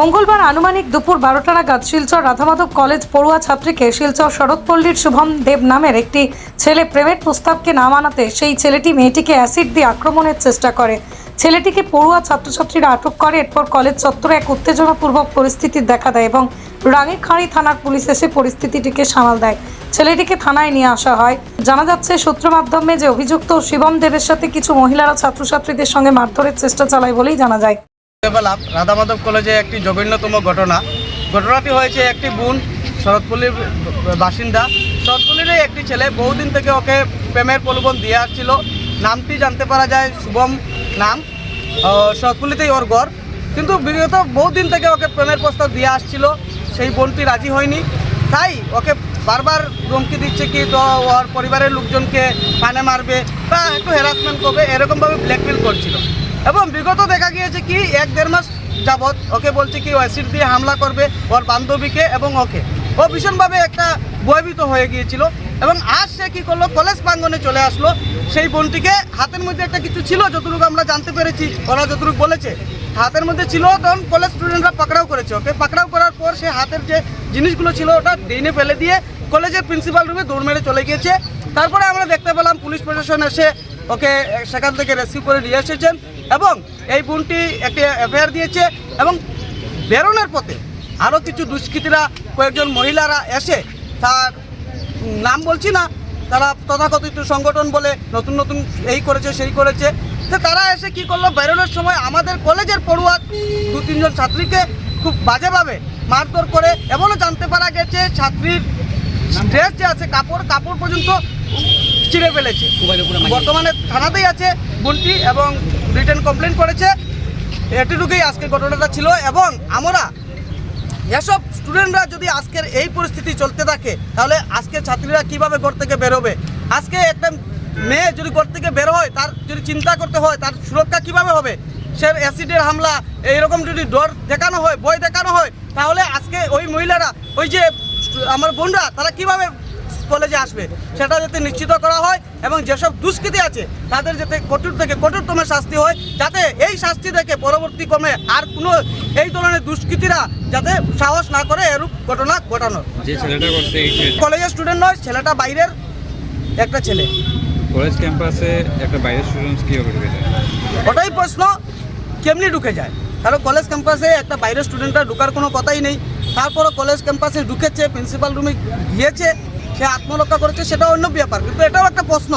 মঙ্গলবার আনুমানিক দুপুর বারোটা নাগাদ শিলচর রাধামাধব কলেজ পড়ুয়া ছাত্রীকে শিলচর শরৎপল্লীর শুভম দেব নামের একটি ছেলে প্রেমের প্রস্তাবকে না মানাতে সেই ছেলেটি মেয়েটিকে অ্যাসিড দিয়ে আক্রমণের চেষ্টা করে। ছেলেটিকে পড়ুয়া ছাত্রছাত্রীরা আটক করে, এরপর কলেজ চত্বরে এক উত্তেজনাপূর্বক পরিস্থিতির দেখা দেয় এবং রাঙিখাঁড়ি থানার পুলিশ এসে পরিস্থিতিটিকে সামাল দেয়। ছেলেটিকে থানায় নিয়ে আসা হয়। জানা যাচ্ছে, সূত্র মাধ্যমে যে অভিযুক্ত শিবম দেবের সাথে কিছু মহিলারা ছাত্রছাত্রীদের সঙ্গে মারধরের চেষ্টা চালায় বলেই জানা যায়। রাধা মাধব কলেজে একটি জঘন্যতম ঘটনা। ঘটনাটি হয়েছে একটি বোন শরৎপল্লীর বাসিন্দা। শরৎপল্লীর একটি ছেলে। বহুদিন থেকে ওকে প্রেমের প্রলোভন দিয়ে আসছিল। নামটি জানতে পারা যায় শুভম নাম। আহ, শরৎপল্লীতেই ওর ঘর কিন্তু বিগত বহুদিন থেকে ওকে প্রেমের প্রস্তাব দিয়ে আসছিল। সেই বোনটি রাজি হয়নি। তাই ওকে বারবার ধমকি দিচ্ছে কি তো ওর পরিবারের লোকজনকে পানে মারবে বা একটু হ্যারাসমেন্ট করবে এরকমভাবে ব্ল্যাকমেল করছিল। এবং বিগত দেখা গিয়েছে কি, এক দেড় মাস যাবৎ ওকে বলছে কি অ্যাসিড দিয়ে হামলা করবে ওর বান্ধবীকে এবং ওকে। ও ভীষণভাবে একটা ভয়ভীত হয়ে গিয়েছিল এবং আজ সে কী করল, কলেজ প্রাঙ্গনে চলে আসলো। সেই বোনটিকে হাতের মধ্যে একটা কিছু ছিল, যতটুকু আমরা জানতে পেরেছি, ওরা যতটুকু বলেছে, হাতের মধ্যে ছিল তখন কলেজ স্টুডেন্টরা পাকড়াও করেছে ওকে। পাকড়াও করার পর সে হাতের যে জিনিসগুলো ছিল, ওটা ড্রেনে ফেলে দিয়ে কলেজের প্রিন্সিপাল রুমে দৌড় মেরে চলে গিয়েছে। তারপরে আমরা দেখতে পেলাম, পুলিশ প্রশাসন এসে ওকে সেখান থেকে রেস্কিউ করে নিয়ে এসেছেন। এবং এই বোনটি একটি এফআইআর দিয়েছে এবং বেরোনোর পথে আরও কিছু দুষ্কৃতীরা, কয়েকজন মহিলারা এসে তার নাম বলছি না, তারা তথাকথিত সংগঠন বলে নতুন নতুন এই করেছে, সেই করেছে। তো তারা এসে কি করল? বেরোনোর সময় আমাদের কলেজের পড়ুয়া দু, তিনজন ছাত্রীকে খুব বাজেভাবে মারধর করে এমনও জানতে পারা গেছে, ছাত্রীর ড্রেস যে আছে, কাপড় কাপড় পর্যন্ত ছিঁড়ে ফেলেছে। বর্তমানে থানাতেই আছে বোনটি এবং রিটার্ন কমপ্লেন করেছে। এটুকুই আজকের ঘটনাটা ছিল এবং আমরা এসব স্টুডেন্টরা যদি আজকের এই পরিস্থিতি চলতে থাকে, তাহলে আজকের ছাত্রীরা কীভাবে ঘর থেকে বেরোবে আজকে একটা মেয়ে যদি ঘর থেকে বের হয়, তার যদি চিন্তা করতে হয়, তার সুরক্ষা কীভাবে হবে? সে অ্যাসিডের হামলা, এইরকম যদি ডর দেখানো হয়, ভয় দেখানো হয়, তাহলে আজকে ওই মহিলারা, ওই যে আমার বোনরা তারা কীভাবে কলেজে আসবে সেটা যাতে নিশ্চিত করা হয় এবং যেসব দুষ্কৃতী আছে তাদের যাতে কঠোর থেকে কঠোরতম শাস্তি হয় যাতে এই শাস্তি থেকে পরবর্তী ক্রমে আর কোনো এই ধরনের দুষ্কৃতীরা যাতে সাহস না করে এরূপ ঘটনা ঘটানোর। কলেজের স্টুডেন্ট নয় ছেলেটা বাইরের একটা ছেলে। কলেজ ক্যাম্পাসে একটা বাইরের স্টুডেন্টস কীভাবে ঢুকে যায়? ওটাই প্রশ্ন কেমনি ঢুকে যায়? কারণ কলেজ ক্যাম্পাসে একটা বাইরের স্টুডেন্টরা ঢুকার কোনো কথাই নেই। তারপরও কলেজ ক্যাম্পাসে ঢুকেছে প্রিন্সিপাল রুমে গিয়েছে সে আত্মরক্ষা করেছে সেটা অন্য ব্যাপার কিন্তু এটাও একটা প্রশ্ন।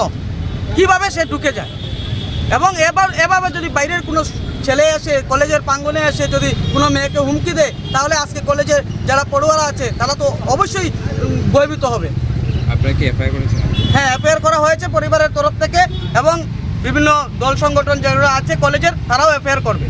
কীভাবে সে ঢুকে যায়? এবং এবার এভাবে যদি বাইরের কোনো ছেলে এসে কলেজের প্রাঙ্গনে এসে যদি কোনো মেয়েকে হুমকি দেয় তাহলে আজকে কলেজের যারা পড়ুয়ারা আছে তারা তো অবশ্যই ভয়ভীত হবে। আপনারা কি এফআইআর করেছেন? হ্যাঁ এফআইআর করা হয়েছে পরিবারের তরফ থেকে এবং বিভিন্ন দল সংগঠন যারা আছে কলেজের তারাও এফআইআর করবে।